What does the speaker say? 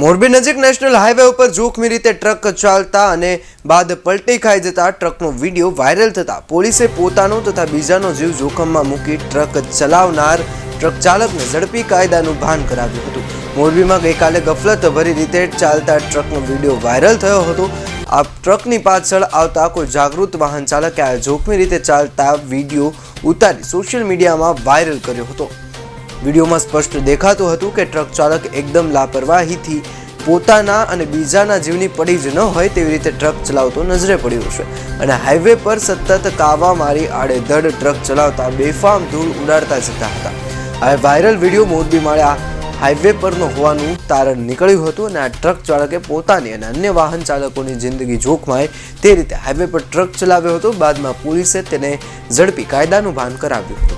મોરબી નજીક national highway ઉપર જોખમી રીતે ટ્રક ચાલતા અને બાદ પલટી ખાઈ જતા ટ્રકનો વીડિયો વાયરલ થતા પોલીસે પોતાનો તથા બીજાનો જીવ જોખમમાં મૂકી ટ્રક ચલાવનાર ટ્રક ચાલકને ઝડપી કાયદાનું ભાન કરાવ્યું હતું. મોરબીમાં ગઈકાલે ગફલત ભરી રીતે ચાલતા ટ્રકનો વીડિયો વાયરલ થયો હતો. આ ટ્રકની પાછળ આવતા કોઈ જાગૃત વાહન ચાલકે આ જોખમી રીતે ચાલતા વીડિયો ઉતારી સોશિયલ મીડિયામાં વાયરલ કર્યો હતો. વિડીયોમાં સ્પષ્ટ દેખાતું હતું કે ટ્રક ચાલક એકદમ લાપરવાહીથી પોતાના અને બીજાના જીવની પડી જ ન હોય તેવી રીતે ટ્રક ચલાવતો નજરે પડ્યો છે. અને હાઈવે પર સતત કાવા મારી આડેધડ ટ્રક ચલાવતા બેફામ ધૂળ ઉડાડતા જતા હતા. હવે વાયરલ વીડિયો મોરબી માળા હાઈવે પરનો હોવાનું તારણ નીકળ્યું હતું અને આ ટ્રક ચાલકે પોતાની અને અન્ય વાહન ચાલકોની જિંદગી જોખમાય તે રીતે હાઈવે પર ટ્રક ચલાવ્યો હતો. બાદમાં પોલીસે તેને ઝડપી કાયદાનું ભાન કરાવ્યું હતું.